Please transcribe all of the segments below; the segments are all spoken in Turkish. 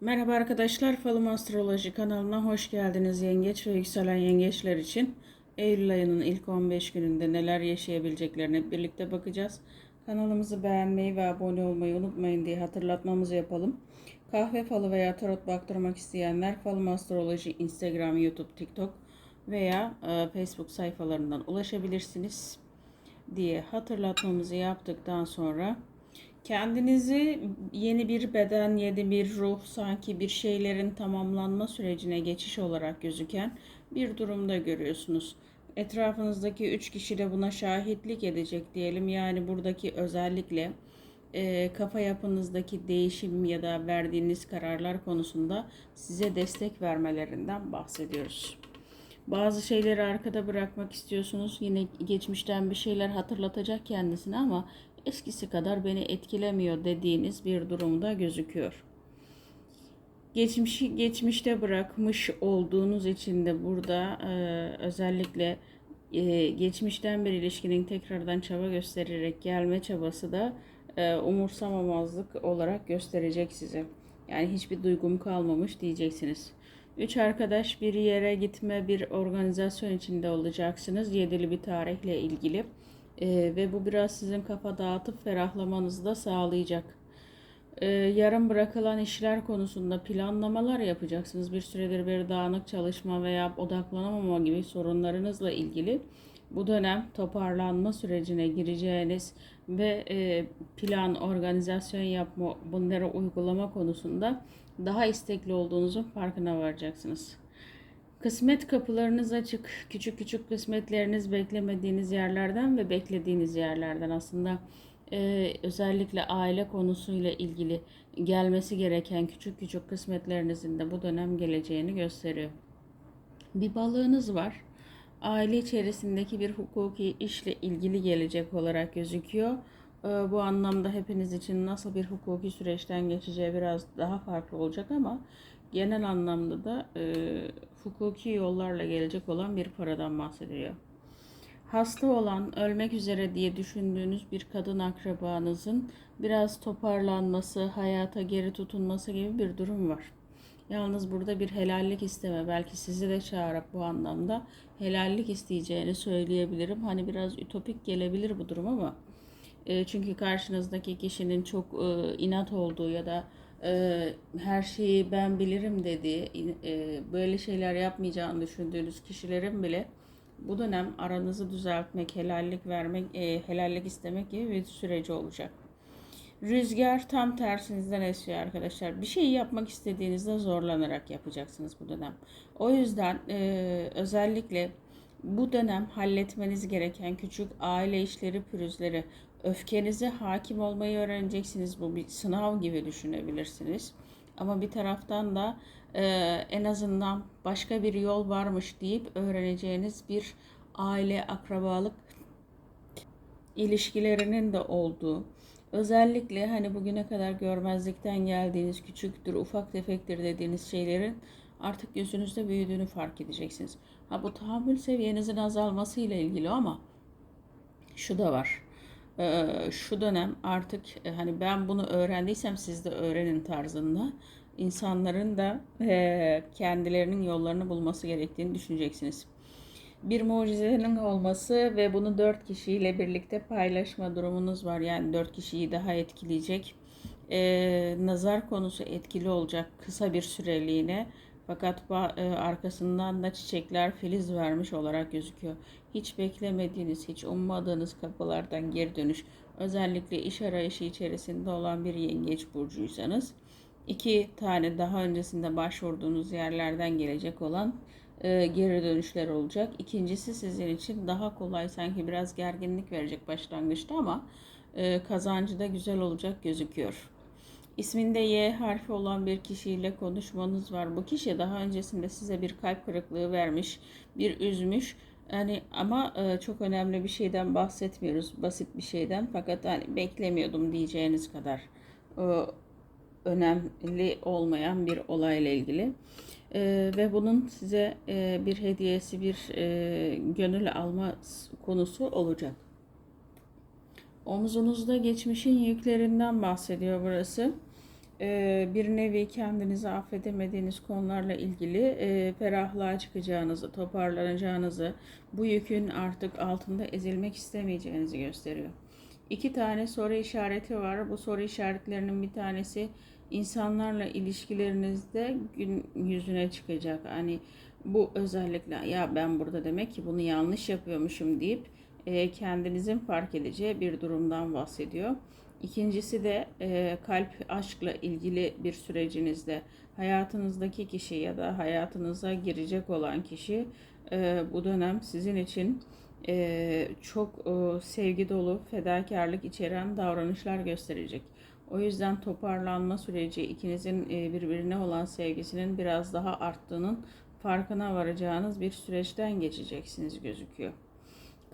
Merhaba arkadaşlar, Falım Astroloji kanalına hoş geldiniz. Yengeç ve yükselen yengeçler için Eylül ayının ilk 15 gününde neler yaşayabileceklerine birlikte bakacağız. Kanalımızı beğenmeyi ve abone olmayı unutmayın diye hatırlatmamızı yapalım. Kahve falı veya tarot baktırmak isteyenler Falım Astroloji Instagram, YouTube, TikTok veya e, Facebook sayfalarından ulaşabilirsiniz diye hatırlatmamızı yaptıktan sonra Kendinizi yeni bir beden, yeni bir ruh, sanki bir şeylerin tamamlanma sürecine geçiş olarak gözüken bir durumda görüyorsunuz. Etrafınızdaki üç kişi de buna şahitlik edecek diyelim. Yani buradaki özellikle e, kafa yapınızdaki değişim ya da verdiğiniz kararlar konusunda size destek vermelerinden bahsediyoruz. Bazı şeyleri arkada bırakmak istiyorsunuz. Yine geçmişten bir şeyler hatırlatacak kendisine ama eskisi kadar beni etkilemiyor dediğiniz bir durumda gözüküyor. Geçmişi geçmişte bırakmış olduğunuz için de burada e, özellikle e, geçmişten bir ilişkinin tekrardan çaba göstererek gelme çabası da e, umursamamazlık olarak gösterecek size. Yani hiçbir duygum kalmamış diyeceksiniz. Üç arkadaş bir yere gitme, bir organizasyon içinde olacaksınız. Yedili bir tarihle ilgili. Ee, ve bu biraz sizin kafa dağıtıp ferahlamanızı da sağlayacak. Ee, yarım bırakılan işler konusunda planlamalar yapacaksınız. Bir süredir bir dağınık çalışma veya odaklanamama gibi sorunlarınızla ilgili bu dönem toparlanma sürecine gireceğiniz ve e, plan, organizasyon yapma, bunları uygulama konusunda daha istekli olduğunuzun farkına varacaksınız. Kısmet kapılarınız açık. Küçük küçük kısmetleriniz beklemediğiniz yerlerden ve beklediğiniz yerlerden aslında e, özellikle aile konusuyla ilgili gelmesi gereken küçük küçük kısmetlerinizin de bu dönem geleceğini gösteriyor. Bir balığınız var. Aile içerisindeki bir hukuki işle ilgili gelecek olarak gözüküyor. E, bu anlamda hepiniz için nasıl bir hukuki süreçten geçeceği biraz daha farklı olacak ama genel anlamda da e, hukuki yollarla gelecek olan bir paradan bahsediyor. Hasta olan, ölmek üzere diye düşündüğünüz bir kadın akrabanızın biraz toparlanması, hayata geri tutunması gibi bir durum var. Yalnız burada bir helallik isteme, belki sizi de çağırıp bu anlamda helallik isteyeceğini söyleyebilirim. Hani biraz ütopik gelebilir bu durum ama e, çünkü karşınızdaki kişinin çok e, inat olduğu ya da e, her şeyi ben bilirim dediği, e, böyle şeyler yapmayacağını düşündüğünüz kişilerin bile bu dönem aranızı düzeltmek, helallik vermek, e, helallik istemek gibi bir süreci olacak. Rüzgar tam tersinizden esiyor arkadaşlar. Bir şeyi yapmak istediğinizde zorlanarak yapacaksınız bu dönem. O yüzden e, özellikle bu dönem halletmeniz gereken küçük aile işleri, pürüzleri, öfkenize hakim olmayı öğreneceksiniz. Bu bir sınav gibi düşünebilirsiniz. Ama bir taraftan da e, en azından başka bir yol varmış deyip öğreneceğiniz bir aile, akrabalık ilişkilerinin de olduğu, özellikle hani bugüne kadar görmezlikten geldiğiniz küçüktür, ufak tefektir dediğiniz şeylerin artık gözünüzde büyüdüğünü fark edeceksiniz. Ha bu tahammül seviyenizin azalması ile ilgili ama şu da var. Ee, şu dönem artık e, hani ben bunu öğrendiysem siz de öğrenin tarzında insanların da e, kendilerinin yollarını bulması gerektiğini düşüneceksiniz. Bir mucizenin olması ve bunu dört kişiyle birlikte paylaşma durumunuz var. Yani dört kişiyi daha etkileyecek. Ee, nazar konusu etkili olacak kısa bir süreliğine fakat e, arkasından da çiçekler filiz vermiş olarak gözüküyor. Hiç beklemediğiniz, hiç ummadığınız kapılardan geri dönüş. Özellikle iş arayışı içerisinde olan bir yengeç burcuysanız iki tane daha öncesinde başvurduğunuz yerlerden gelecek olan e, geri dönüşler olacak. İkincisi sizin için daha kolay sanki biraz gerginlik verecek başlangıçta ama e, kazancı da güzel olacak gözüküyor. İsminde Y harfi olan bir kişiyle konuşmanız var. Bu kişi daha öncesinde size bir kalp kırıklığı vermiş, bir üzmüş. Yani ama e, çok önemli bir şeyden bahsetmiyoruz. Basit bir şeyden. Fakat hani beklemiyordum diyeceğiniz kadar e, önemli olmayan bir olayla ilgili. E, ve bunun size e, bir hediyesi, bir e, gönül alma konusu olacak. Omzunuzda geçmişin yüklerinden bahsediyor burası. Bir nevi kendinizi affedemediğiniz konularla ilgili ferahlığa çıkacağınızı, toparlanacağınızı, bu yükün artık altında ezilmek istemeyeceğinizi gösteriyor. İki tane soru işareti var. Bu soru işaretlerinin bir tanesi insanlarla ilişkilerinizde gün yüzüne çıkacak. Hani bu özellikle ya ben burada demek ki bunu yanlış yapıyormuşum deyip kendinizin fark edeceği bir durumdan bahsediyor. İkincisi de e, kalp aşkla ilgili bir sürecinizde hayatınızdaki kişi ya da hayatınıza girecek olan kişi e, bu dönem sizin için e, çok e, sevgi dolu, fedakarlık içeren davranışlar gösterecek. O yüzden toparlanma süreci ikinizin e, birbirine olan sevgisinin biraz daha arttığının farkına varacağınız bir süreçten geçeceksiniz gözüküyor.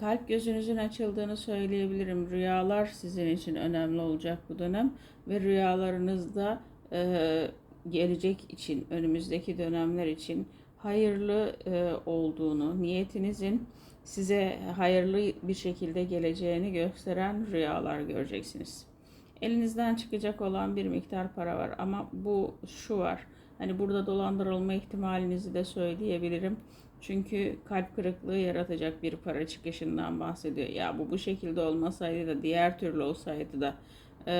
Kalp gözünüzün açıldığını söyleyebilirim. Rüyalar sizin için önemli olacak bu dönem ve rüyalarınızda e, gelecek için, önümüzdeki dönemler için hayırlı e, olduğunu, niyetinizin size hayırlı bir şekilde geleceğini gösteren rüyalar göreceksiniz. Elinizden çıkacak olan bir miktar para var ama bu şu var. Hani burada dolandırılma ihtimalinizi de söyleyebilirim. Çünkü kalp kırıklığı yaratacak bir para çıkışından bahsediyor. Ya bu bu şekilde olmasaydı da diğer türlü olsaydı da e,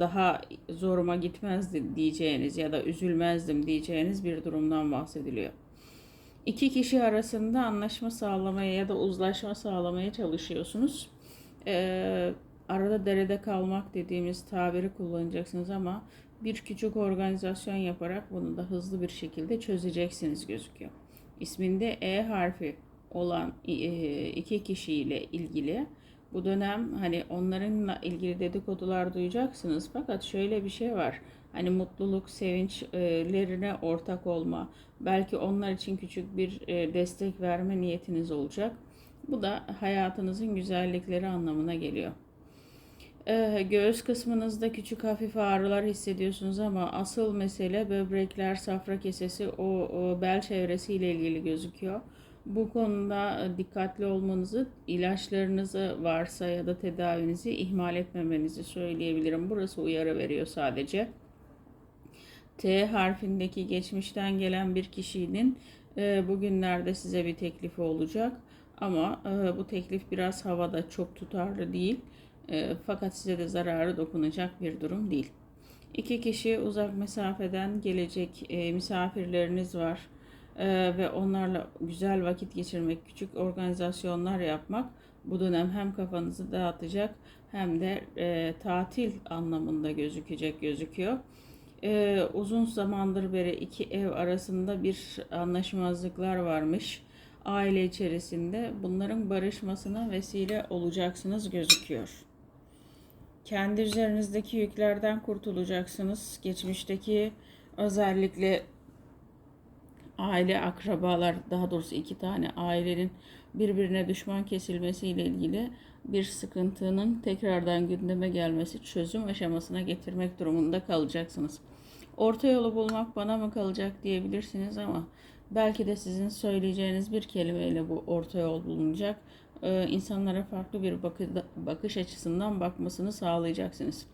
daha zoruma gitmezdi diyeceğiniz ya da üzülmezdim diyeceğiniz bir durumdan bahsediliyor. İki kişi arasında anlaşma sağlamaya ya da uzlaşma sağlamaya çalışıyorsunuz. E, arada derede kalmak dediğimiz tabiri kullanacaksınız ama bir küçük organizasyon yaparak bunu da hızlı bir şekilde çözeceksiniz gözüküyor isminde E harfi olan e, iki kişiyle ilgili bu dönem hani onlarınla ilgili dedikodular duyacaksınız. Fakat şöyle bir şey var. Hani mutluluk, sevinçlerine ortak olma, belki onlar için küçük bir e, destek verme niyetiniz olacak. Bu da hayatınızın güzellikleri anlamına geliyor. Ee, göğüs kısmınızda küçük hafif ağrılar hissediyorsunuz ama asıl mesele böbrekler, safra kesesi, o, o bel çevresiyle ilgili gözüküyor. Bu konuda e, dikkatli olmanızı, ilaçlarınızı varsa ya da tedavinizi ihmal etmemenizi söyleyebilirim. Burası uyarı veriyor sadece. T harfindeki geçmişten gelen bir kişinin e, bugünlerde size bir teklifi olacak. Ama e, bu teklif biraz havada çok tutarlı değil. E, fakat size de zararı dokunacak bir durum değil. İki kişi uzak mesafeden gelecek e, misafirleriniz var e, ve onlarla güzel vakit geçirmek, küçük organizasyonlar yapmak bu dönem hem kafanızı dağıtacak hem de e, tatil anlamında gözükecek gözüküyor. E, uzun zamandır beri iki ev arasında bir anlaşmazlıklar varmış. Aile içerisinde bunların barışmasına vesile olacaksınız gözüküyor. Kendi üzerinizdeki yüklerden kurtulacaksınız. Geçmişteki özellikle aile akrabalar daha doğrusu iki tane ailenin birbirine düşman kesilmesiyle ilgili bir sıkıntının tekrardan gündeme gelmesi çözüm aşamasına getirmek durumunda kalacaksınız. Orta yolu bulmak bana mı kalacak diyebilirsiniz ama belki de sizin söyleyeceğiniz bir kelimeyle bu orta yol bulunacak insanlara farklı bir bakış açısından bakmasını sağlayacaksınız.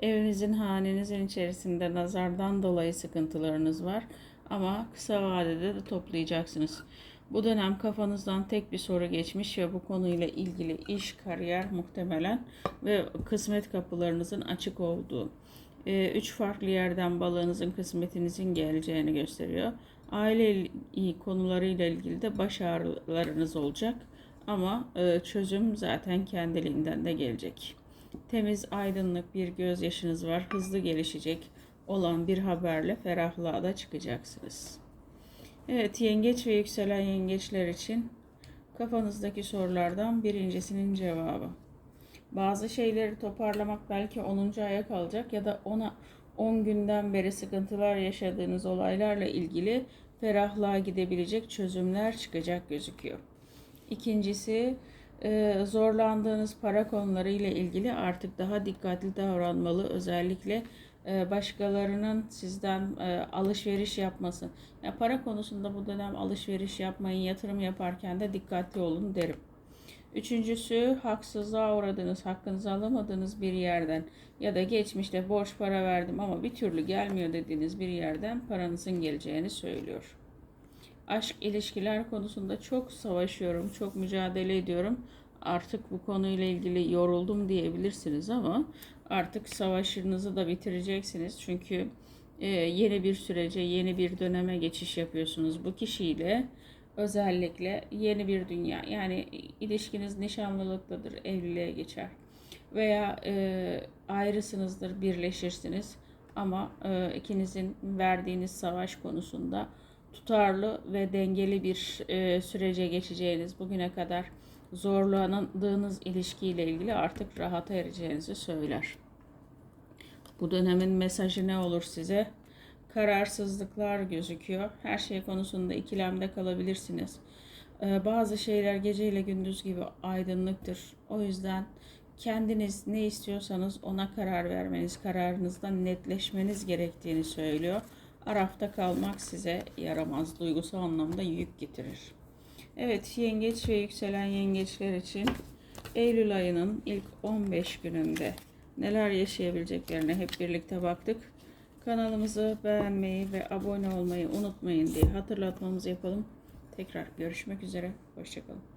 Evinizin, hanenizin içerisinde nazardan dolayı sıkıntılarınız var ama kısa vadede de toplayacaksınız. Bu dönem kafanızdan tek bir soru geçmiş ve bu konuyla ilgili iş, kariyer muhtemelen ve kısmet kapılarınızın açık olduğu. E, üç farklı yerden balığınızın kısmetinizin geleceğini gösteriyor. Aile konularıyla ilgili de baş ağrılarınız olacak ama e, çözüm zaten kendiliğinden de gelecek. Temiz, aydınlık bir gözyaşınız var. Hızlı gelişecek olan bir haberle ferahlığa da çıkacaksınız. Evet, yengeç ve yükselen yengeçler için kafanızdaki sorulardan birincisinin cevabı. Bazı şeyleri toparlamak belki 10. aya kalacak ya da ona 10 günden beri sıkıntılar yaşadığınız olaylarla ilgili ferahlığa gidebilecek çözümler çıkacak gözüküyor. İkincisi e, zorlandığınız para konuları ile ilgili artık daha dikkatli davranmalı. Özellikle e, başkalarının sizden e, alışveriş yapması. Yani para konusunda bu dönem alışveriş yapmayın, yatırım yaparken de dikkatli olun derim. Üçüncüsü haksızlığa uğradığınız, hakkınızı alamadığınız bir yerden ya da geçmişte borç para verdim ama bir türlü gelmiyor dediğiniz bir yerden paranızın geleceğini söylüyor. Aşk ilişkiler konusunda çok savaşıyorum, çok mücadele ediyorum. Artık bu konuyla ilgili yoruldum diyebilirsiniz ama artık savaşınızı da bitireceksiniz. Çünkü e, yeni bir sürece, yeni bir döneme geçiş yapıyorsunuz bu kişiyle. Özellikle yeni bir dünya. Yani ilişkiniz nişanlılıktadır, evliliğe geçer. Veya e, ayrısınızdır, birleşirsiniz. Ama e, ikinizin verdiğiniz savaş konusunda tutarlı ve dengeli bir e, sürece geçeceğiniz, bugüne kadar zorlandığınız ilişkiyle ilgili artık rahata ereceğinizi söyler. Bu dönemin mesajı ne olur size? Kararsızlıklar gözüküyor. Her şey konusunda ikilemde kalabilirsiniz. Ee, bazı şeyler gece ile gündüz gibi aydınlıktır. O yüzden kendiniz ne istiyorsanız ona karar vermeniz, kararınızdan netleşmeniz gerektiğini söylüyor. Arafta kalmak size yaramaz. Duygusal anlamda yük getirir. Evet, yengeç ve yükselen yengeçler için Eylül ayının ilk 15 gününde neler yaşayabileceklerine hep birlikte baktık. Kanalımızı beğenmeyi ve abone olmayı unutmayın diye hatırlatmamızı yapalım. Tekrar görüşmek üzere. Hoşçakalın.